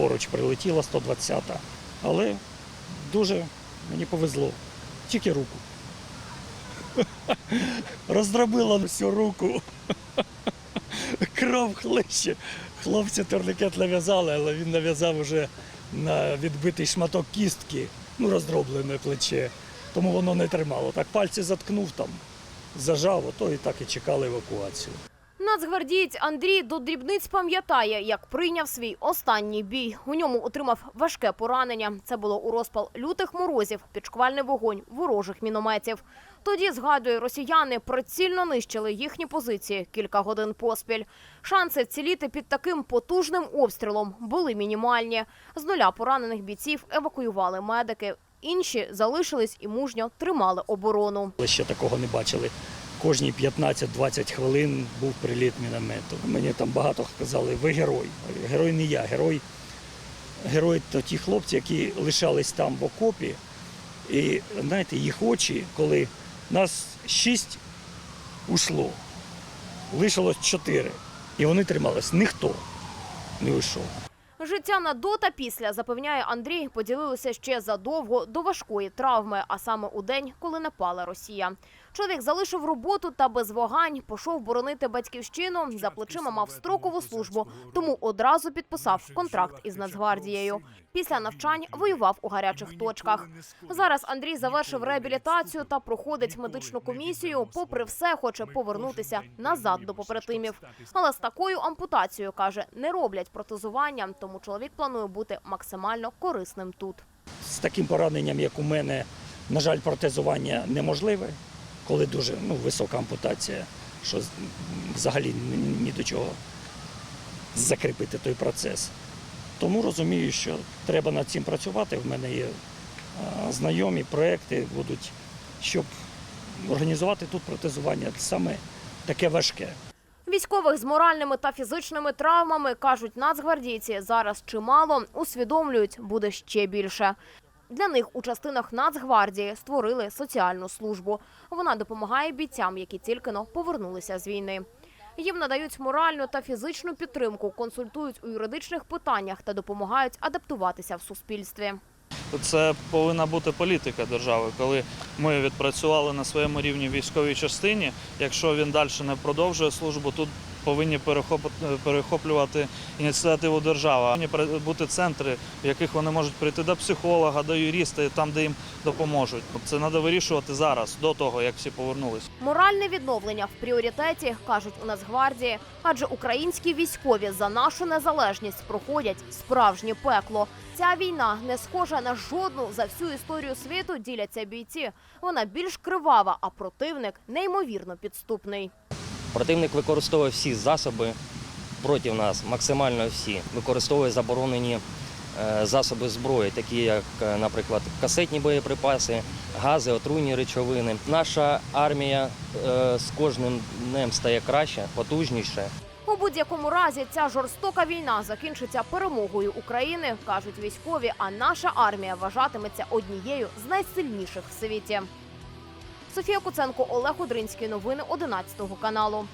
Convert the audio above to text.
поруч прилетіла 120-та. Але дуже мені повезло. Тільки руку. Роздробила всю руку. Кров хлеще. Хлопці турникет нав'язали, але він нав'язав уже на відбитий шматок кістки, ну, роздроблене плече. Тому воно не тримало. Так пальці заткнув там, зажав, ото і так і чекали евакуацію. Нацгвардієць Андрій до дрібниць пам'ятає, як прийняв свій останній бій. У ньому отримав важке поранення. Це було у розпал лютих морозів, під шквальний вогонь ворожих мінометів. Тоді, згадує, росіяни прицільно нищили їхні позиції кілька годин поспіль. Шанси вціліти під таким потужним обстрілом були мінімальні. З нуля поранених бійців евакуювали медики. Інші залишились і мужньо тримали оборону. Ще такого не бачили. Кожні 15-20 хвилин був приліт міномету. Мені там багато казали, ви герой. Герой не я, герой. Герой то ті хлопці, які лишались там в окопі. І знаєте, їх очі, коли нас шість ушло, лишилось чотири. І вони тримались. Ніхто не уйшов. Життя на до та після, запевняє Андрій, поділилося ще задовго до важкої травми, а саме у день, коли напала Росія. Чоловік залишив роботу та без вагань пішов боронити батьківщину. За плечима мав строкову службу, тому одразу підписав контракт із Нацгвардією. Після навчань воював у гарячих точках. Зараз Андрій завершив реабілітацію та проходить медичну комісію. Попри все, хоче повернутися назад до побратимів. Але з такою ампутацією каже, не роблять протезування, тому чоловік планує бути максимально корисним тут. з таким пораненням, як у мене, на жаль, протезування неможливе, коли дуже ну, висока ампутація, що взагалі ні, до чого закріпити той процес. Тому розумію, що треба над цим працювати. В мене є знайомі проекти будуть, щоб організувати тут протезування саме таке важке. Військових з моральними та фізичними травмами кажуть нацгвардійці зараз чимало усвідомлюють буде ще більше. Для них у частинах Нацгвардії створили соціальну службу. Вона допомагає бійцям, які тільки но повернулися з війни. Їм надають моральну та фізичну підтримку, консультують у юридичних питаннях та допомагають адаптуватися в суспільстві. Це повинна бути політика держави, коли ми відпрацювали на своєму рівні військовій частині. Якщо він далі не продовжує службу, тут повинні перехоп- перехоплювати ініціативу держави. Повинні бути центри, в яких вони можуть прийти до психолога, до юриста, там, де їм допоможуть. Це треба вирішувати зараз, до того як всі повернулись. Моральне відновлення в пріоритеті, кажуть у Нацгвардії, адже українські військові за нашу незалежність проходять справжнє пекло. Ця війна не схожа на жодну за всю історію світу, діляться бійці. Вона більш кривава, а противник неймовірно підступний. Противник використовує всі засоби проти нас, максимально всі. Використовує заборонені е, засоби зброї, такі як, е, наприклад, касетні боєприпаси, гази, отруйні речовини. Наша армія е, з кожним днем стає краще, потужніше. У будь-якому разі ця жорстока війна закінчиться перемогою України, кажуть військові. А наша армія вважатиметься однією з найсильніших в світі. Софія Куценко, Олег Удринський. Новини 11 каналу.